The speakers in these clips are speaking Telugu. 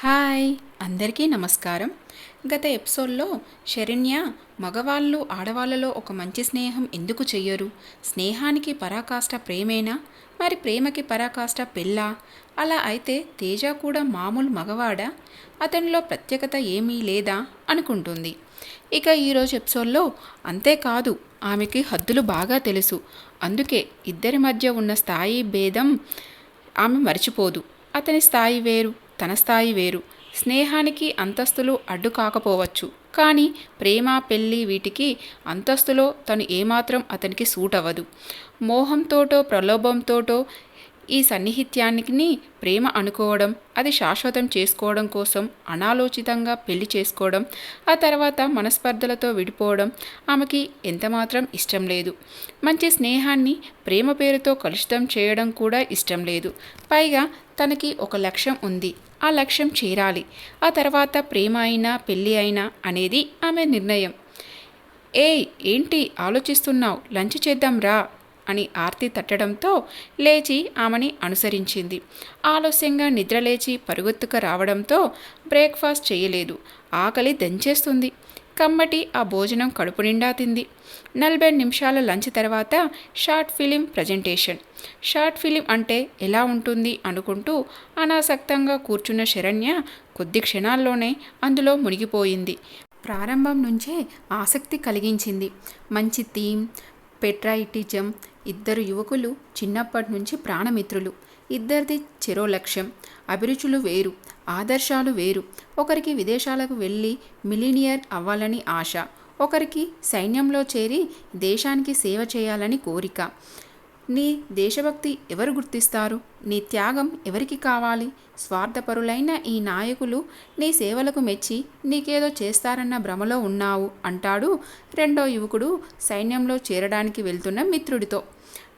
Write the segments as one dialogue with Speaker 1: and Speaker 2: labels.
Speaker 1: హాయ్ అందరికీ నమస్కారం. గత ఎపిసోడ్లో శరణ్య మగవాళ్ళు ఆడవాళ్ళలో ఒక మంచి స్నేహం ఎందుకు చెయ్యరు? స్నేహానికి పరాకాష్ట ప్రేమేనా? మరి ప్రేమకి పరాకాష్ట పెళ్ళా? అలా అయితే తేజ కూడా మామూలు మగవాడా? అతనిలో ప్రత్యేకత ఏమీ లేదా? అనుకుంటుంది. ఇక ఈరోజు ఎపిసోడ్లో అంతేకాదు ఆమెకి హద్దులు బాగా తెలుసు. అందుకే ఇద్దరి మధ్య ఉన్న స్థాయి భేదం ఆమె మర్చిపోదు. అతని స్థాయి వేరు. తన స్థాయి వేరు. స్నేహానికి అంతస్తులు అడ్డు కాకపోవచ్చు. కానీ ప్రేమ పెళ్ళి వీటికి అంతస్తులో తను ఏమాత్రం అతనికి సూట్ అవ్వదు మోహంతోటో ప్రలోభంతోటో ఈ సన్నిహిత్యానికి ప్రేమ అనుకోవడం అది శాశ్వతం చేసుకోవడం కోసం అనాలోచితంగా పెళ్ళి చేసుకోవడం ఆ తర్వాత మనస్పర్ధలతో విడిపోవడం ఆమెకి ఎంతమాత్రం ఇష్టం లేదు. మంచి స్నేహాన్ని ప్రేమ పేరుతో కలుషితం చేయడం కూడా ఇష్టం లేదు. పైగా తనకి ఒక లక్ష్యం ఉంది. ఆ లక్ష్యం చేరాలి. ఆ తర్వాత ప్రేమ అయినా పెళ్ళి అయినా అనేది ఆమె నిర్ణయం. ఏయ్ ఏంటి ఆలోచిస్తున్నావు? లంచ్ చేద్దాం రా అని ఆర్తి తట్టడంతో లేచి ఆమెని అనుసరించింది. ఆలస్యంగా నిద్రలేచి పరుగెత్తుక రావడంతో బ్రేక్ఫాస్ట్ చేయలేదు. ఆకలి దంచేస్తుంది. కమ్మటి ఆ భోజనం కడుపు నిండా తింది. నలభై నిమిషాల లంచ్ తర్వాత short film presentation. Short film అంటే ఎలా ఉంటుంది అనుకుంటూ అనాసక్తంగా కూర్చున్న శరణ్య కొద్ది క్షణాల్లోనే అందులో మునిగిపోయింది. ప్రారంభం నుంచే ఆసక్తి కలిగించింది. మంచి థీమ్ పెట్రాయిటిజం ఇద్దరు యువకులు చిన్నప్పటి నుంచి ప్రాణమిత్రులు. ఇద్దరిది చెరో లక్ష్యం. అభిరుచులు వేరు ఆదర్శాలు వేరు. ఒకరికి విదేశాలకు వెళ్ళి మిలీనియర్ అవ్వాలని ఆశ. ఒకరికి సైన్యంలో చేరి దేశానికి సేవ చేయాలని కోరిక. నీ దేశభక్తి ఎవరు గుర్తిస్తారు? నీ త్యాగం ఎవరికి కావాలి? స్వార్థపరులైన ఈ నాయకులు నీ సేవలకు మెచ్చి నీకేదో చేస్తారన్న భ్రమలో ఉన్నావు అంటాడు రెండో యువకుడు సైన్యంలో చేరడానికి వెళ్తున్న మిత్రుడితో.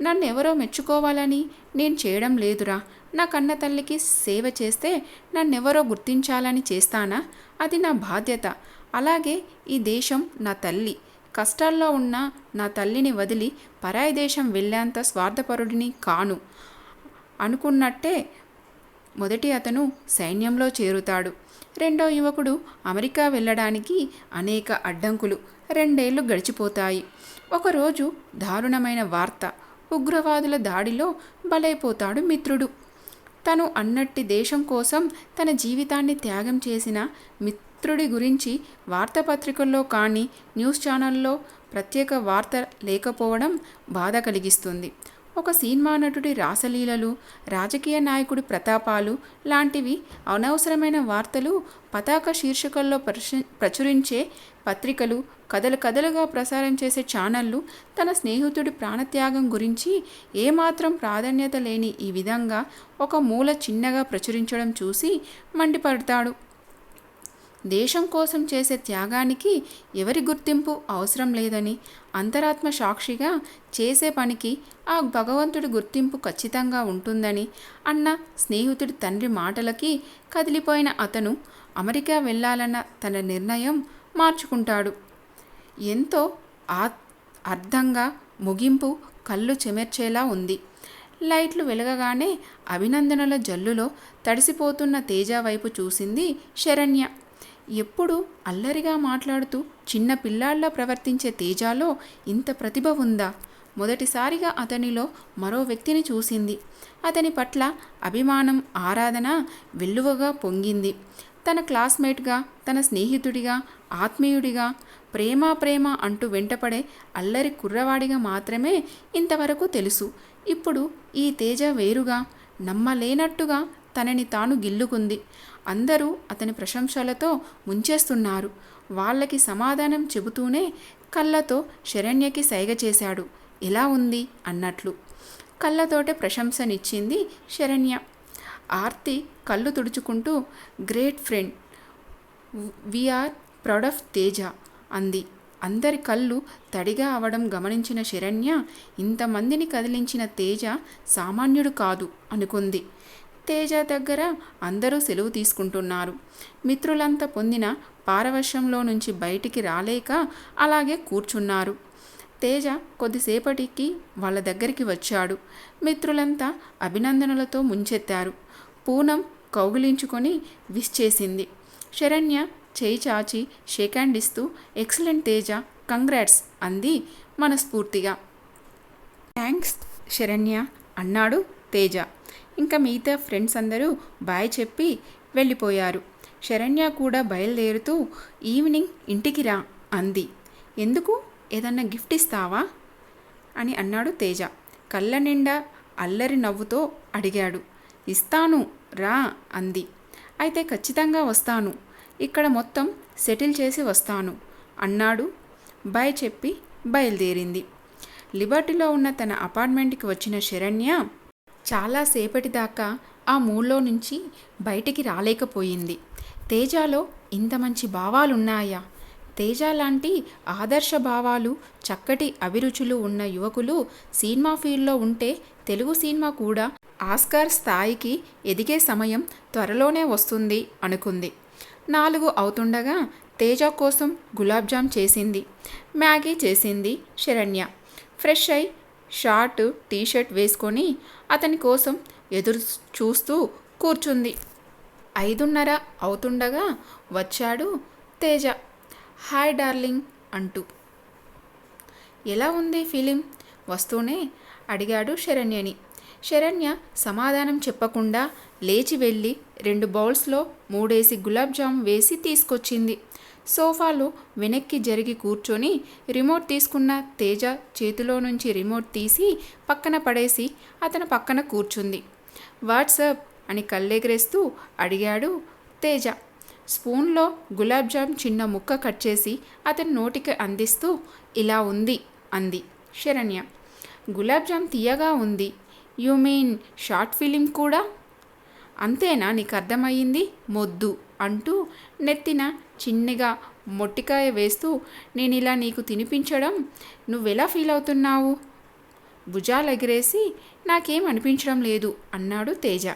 Speaker 1: నన్నెవరో మెచ్చుకోవాలని నేను చేయడం లేదురా. నా కన్న తల్లికి సేవ చేస్తే నన్నెవరో గుర్తించాలని చేస్తానా? అది నా బాధ్యత. అలాగే ఈ దేశం నా తల్లి. కష్టాల్లో ఉన్న నా తల్లిని వదిలి పరాయి దేశం వెళ్ళేంత స్వార్థపరుడిని కాను. అనుకున్నట్టే మొదటి అతను సైన్యంలో చేరుతాడు. రెండో యువకుడు అమెరికా వెళ్ళడానికి అనేక అడ్డంకులు రెండేళ్ళు గడిచిపోతాయి. ఒకరోజు దారుణమైన వార్త. ఉగ్రవాదుల దాడిలో బలైపోతాడు మిత్రుడు. తను అన్నట్టి దేశం కోసం తన జీవితాన్ని త్యాగం చేసిన మిత్రుడి గురించి వార్తాపత్రికల్లో కానీ న్యూస్ ఛానల్లో ప్రత్యేక వార్త లేకపోవడం బాధ కలిగిస్తుంది. ఒక సినిమా నటుడి రాసలీలలు రాజకీయ నాయకుడి ప్రతాపాలు లాంటివి అనవసరమైన వార్తలు పతాక శీర్షికల్లో ప్రచురించే పత్రికలు కథలు కథలుగా ప్రసారం చేసే ఛానళ్ళు తన స్నేహితుడి ప్రాణత్యాగం గురించి ఏమాత్రం ప్రాధాన్యత లేని ఈ విధంగా ఒక మూల చిన్నగా ప్రచురించడం చూసి మండిపడతాడు. దేశం కోసం చేసే త్యాగానికి ఎవరి గుర్తింపు అవసరం లేదని అంతరాత్మ సాక్షిగా చేసే పనికి ఆ భగవంతుడి గుర్తింపు ఖచ్చితంగా ఉంటుందని అన్న స్నేహితుడి తండ్రి మాటలకి కదిలిపోయిన అతను అమెరికా వెళ్ళాలన్న తన నిర్ణయం మార్చుకుంటాడు. ఎంతో ఆ అర్థంగా ముగింపు కళ్ళు చెమెర్చేలా ఉంది. లైట్లు వెలగగానే అభినందనల జల్లులో తడిసిపోతున్న తేజ వైపు చూసింది శరణ్య. ఎప్పుడు అల్లరిగా మాట్లాడుతూ చిన్న పిల్లాళ్ళా ప్రవర్తించే తేజాలో ఇంత ప్రతిభ ఉందా? మొదటిసారిగా అతనిలో మరో వ్యక్తిని చూసింది. అతని పట్ల అభిమానం ఆరాధన వెల్లువగా పొంగింది. తన క్లాస్మేట్గా తన స్నేహితుడిగా ఆత్మీయుడిగా ప్రేమ ప్రేమ అంటూ వెంటపడే అల్లరి కుర్రవాడిగా మాత్రమే ఇంతవరకు తెలుసు. ఇప్పుడు ఈ తేజ వేరుగా నమ్మలేనట్టుగా తనని తాను గిల్లుకుంది. అందరూ అతని ప్రశంసలతో ముంచేస్తున్నారు. వాళ్ళకి సమాధానం చెబుతూనే కళ్ళతో శరణ్యకి సైగ చేశాడు. ఎలా ఉంది? అన్నట్లు. కళ్ళతోటే ప్రశంసనిచ్చింది శరణ్య. ఆర్తి కళ్ళు తుడుచుకుంటూ great friend we are proud of Teja అంది. అందరి కళ్ళు తడిగా అవడం గమనించిన శరణ్య ఇంతమందిని కదిలించిన తేజ సామాన్యుడు కాదు అనుకుంది. తేజ దగ్గర అందరూ సెలవు తీసుకుంటున్నారు. మిత్రులంతా పొందిన పారవశ్యంలో నుంచి బయటికి రాలేక అలాగే కూర్చున్నారు. తేజ కొద్దిసేపటికి వాళ్ళ దగ్గరికి వచ్చాడు. మిత్రులంతా అభినందనలతో ముంచెత్తారు. పూనం కౌగిలించుకొని విష్ చేసింది. శరణ్య చేయి చాచి షేక్ హ్యాండ్ ఇస్తూ ఎక్సలెంట్ తేజ కంగ్రాట్స్ అంది మనస్ఫూర్తిగా. థ్యాంక్స్ శరణ్య అన్నాడు తేజ. ఇంకా మిగతా ఫ్రెండ్స్ అందరూ బాయ్ చెప్పి వెళ్ళిపోయారు. శరణ్య కూడా బయలుదేరుతూ ఈవినింగ్ ఇంటికి రా అంది. ఎందుకు? ఏదన్నా గిఫ్ట్ ఇస్తావా? అని అన్నాడు తేజ. కళ్ళ నిండా అల్లరి నవ్వుతో అడిగాడు. ఇస్తాను రా అంది. అయితే ఖచ్చితంగా వస్తాను. ఇక్కడ మొత్తం సెటిల్ చేసి వస్తాను అన్నాడు. బాయ్ చెప్పి బయలుదేరింది. లిబర్టీలో ఉన్న తన అపార్ట్మెంట్కి వచ్చిన శరణ్య చాలాసేపటి దాకా ఆ మూడ్లో నుంచి బయటికి రాలేకపోయింది. తేజాలో ఇంత మంచి భావాలున్నాయా? తేజ లాంటి ఆదర్శ భావాలు చక్కటి అభిరుచులు ఉన్న యువకులు సినిమా ఫీల్డ్లో ఉంటే తెలుగు సినిమా కూడా ఆస్కార్ స్థాయికి ఎదిగే సమయం త్వరలోనే వస్తుంది అనుకుంది. నాలుగు అవుతుండగా తేజ కోసం గులాబ్ జామ్ చేసింది. మ్యాగీ చేసింది శరణ్య. ఫ్రెష్ అయి షార్ట్ టీషర్ట్ వేసుకొని అతని కోసం ఎదురు చూస్తూ కూర్చుంది. ఐదున్నర అవుతుండగా వచ్చాడు తేజ. హాయ్ డార్లింగ్ అంటూ. ఎలా ఉంది ఫిలిం? వస్తూనే అడిగాడు శరణ్యని. శరణ్య సమాధానం చెప్పకుండా లేచి వెళ్ళి రెండు బౌల్స్లో మూడేసి గులాబ్ జామ్ వేసి తీసుకొచ్చింది. సోఫాలో వెనక్కి జరిగి కూర్చొని రిమోట్ తీసుకున్న తేజ చేతిలో నుంచి రిమోట్ తీసి పక్కన పడేసి అతను పక్కన కూర్చుంది. వాట్సాప్ అని కళ్ళెగరేస్తూ అడిగాడు తేజ. స్పూన్లో గులాబ్ జామ్ చిన్న ముక్క కట్ చేసి అతని నోటికి అందిస్తూ ఇలా ఉంది అంది శరణ్య. గులాబ్ జామ్ తీయగా ఉంది. యు మీన్ షార్ట్ ఫిలిం కూడా? అంతేనా? నీకు అర్థమయ్యింది మొద్దు. అంటూ నెత్తిన చిన్నగా మొట్టికాయ వేస్తూ నేను ఇలా నీకు తినిపించడం? నువ్వెలా ఫీల్ అవుతున్నావు? భుజాలు ఎగిరేసి నాకేం అనిపించడం లేదు అన్నాడు తేజ.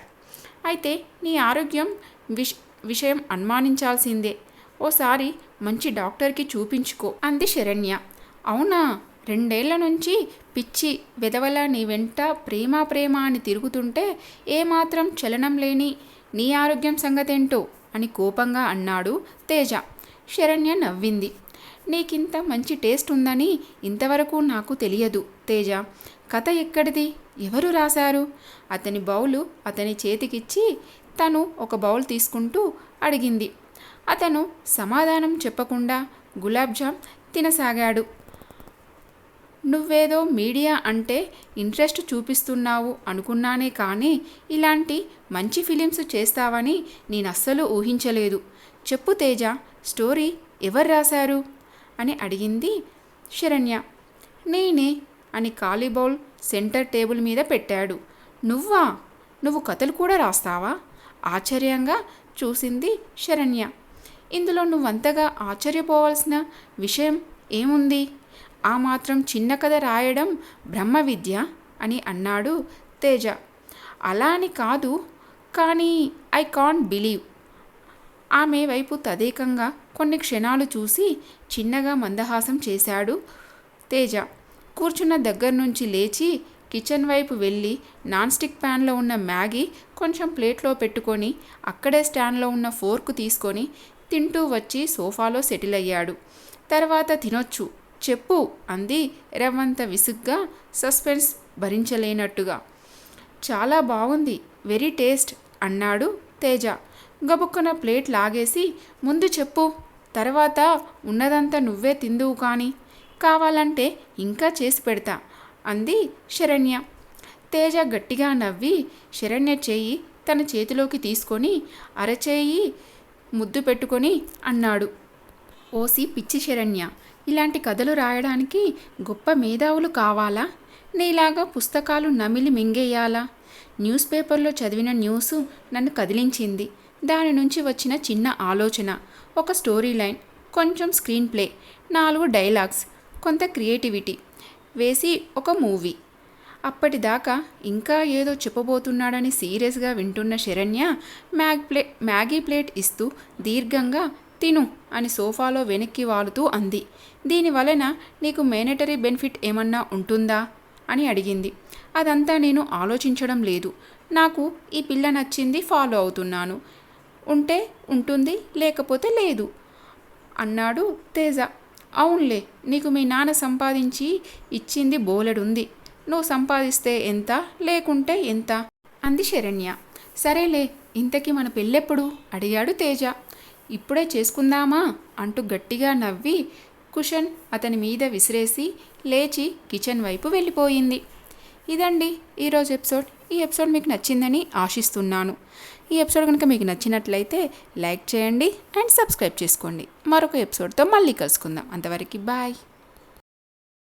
Speaker 1: అయితే నీ ఆరోగ్యం విష్ విషయం అనుమానించాల్సిందే. ఓసారి మంచి డాక్టర్కి చూపించుకో అంది శరణ్య. అవునా? రెండేళ్ళ నుంచి పిచ్చి వెదవల నీ వెంట ప్రేమ ప్రేమ అని తిరుగుతుంటే ఏమాత్రం చలనం లేని నీ ఆరోగ్యం సంగతేంటో? అని కోపంగా అన్నాడు తేజ. శరణ్య నవ్వింది. నీకింత మంచి టేస్ట్ ఉందని ఇంతవరకు నాకు తెలియదు తేజ. కథ ఎక్కడిది? ఎవరు రాశారు? అతని బౌలు అతని చేతికిచ్చి తను ఒక బౌల్ తీసుకుంటూ అడిగింది. అతను సమాధానం చెప్పకుండా గులాబ్జామ్ తినసాగాడు. నువ్వేదో మీడియా అంటే ఇంట్రెస్ట్ చూపిస్తున్నావు అనుకున్నానే కానీ ఇలాంటి మంచి ఫిలిమ్స్ చేస్తావని నేను అస్సలు ఊహించలేదు. చెప్పు తేజ స్టోరీ ఎవరు రాశారు? అని అడిగింది శరణ్య. నేనే అని కాలీబౌల్ సెంటర్ టేబుల్ మీద పెట్టాడు. నువ్వా? నువ్వు కథలు కూడా రాస్తావా? ఆశ్చర్యంగా చూసింది శరణ్య. ఇందులో నువ్వంతగా ఆశ్చర్యపోవాల్సిన విషయం ఏముంది? ఆ మాత్రం చిన్న కథ రాయడం బ్రహ్మ విద్య అని అన్నాడు తేజ. అలా అని కాదు కానీ ఐ కాంట్ బిలీవ్. ఆమె వైపు తదేకంగా కొన్ని క్షణాలు చూసి చిన్నగా మందహాసం చేశాడు తేజ. కూర్చున్న దగ్గర నుంచి లేచి కిచెన్ వైపు వెళ్ళి నాన్ స్టిక్ ప్యాన్లో ఉన్న మ్యాగీ కొంచెం ప్లేట్లో పెట్టుకొని అక్కడే స్టాండ్లో ఉన్న ఫోర్క్ తీసుకొని తింటూ వచ్చి సోఫాలో సెటిల్ అయ్యాడు. తర్వాత తినొచ్చు చెప్పు అంది రవ్వంత విసుగ్గా. సస్పెన్స్ భరించలేనట్టుగా. చాలా బాగుంది వెరీ టేస్ట్ అన్నాడు తేజ. గబుక్కున ప్లేట్ లాగేసి ముందు చెప్పు తర్వాత ఉన్నదంతా నువ్వే తిందువు కానీ కావాలంటే ఇంకా చేసి పెడతా అంది శరణ్య. తేజ గట్టిగా నవ్వి శరణ్య చేయి తన చేతిలోకి తీసుకొని అరచేయి ముద్దు పెట్టుకొని అన్నాడు. ఓసి పిచ్చి శరణ్య ఇలాంటి కథలు రాయడానికి గొప్ప మేధావులు కావాలా? నీలాగా పుస్తకాలు నమిలి మింగేయాలా? న్యూస్ పేపర్లో చదివిన న్యూస్ నన్ను కదిలించింది. దాని నుంచి వచ్చిన చిన్న ఆలోచన ఒక స్టోరీ లైన్ కొంచెం స్క్రీన్ ప్లే నాలుగు డైలాగ్స్ కొంత క్రియేటివిటీ వేసి ఒక మూవీ. అప్పటిదాకా ఇంకా ఏదో చెప్పబోతున్నాడని సీరియస్గా వింటున్న శరణ్య మ్యాగ్ ప్లే మ్యాగీ ప్లేట్ ఇస్తూ దీర్ఘంగా తిను అని సోఫాలో వెనక్కి వాలుతూ అంది. దీని వలన నీకు మేనటరీ బెనిఫిట్ ఏమన్నా ఉంటుందా? అని అడిగింది. అదంతా నేను ఆలోచించడం లేదు. నాకు ఈ పిల్ల నచ్చింది ఫాలో అవుతున్నాను. ఉంటే ఉంటుంది లేకపోతే లేదు అన్నాడు తేజ. అవునులే నీకు మీ నాన్న సంపాదించి ఇచ్చింది బోలెడుంది. నువ్వు సంపాదిస్తే ఎంత లేకుంటే ఎంత? అంది శరణ్య. సరేలే ఇంతకీ మన పెళ్ళెప్పుడు? అడిగాడు తేజ. ఇప్పుడే చేసుకుందామా? అంటూ గట్టిగా నవ్వి కుషన్ అతని మీద విసిరేసి లేచి కిచెన్ వైపు వెళ్ళిపోయింది. ఇదండి ఈరోజు ఎపిసోడ్. ఈ ఎపిసోడ్ మీకు నచ్చిందని ఆశిస్తున్నాను. ఈ ఎపిసోడ్ కనుక మీకు నచ్చినట్లయితే లైక్ చేయండి అండ్ సబ్స్క్రైబ్ చేసుకోండి. మరొక ఎపిసోడ్తో మళ్ళీ కలుసుకుందాం. అంతవరకు బాయ్.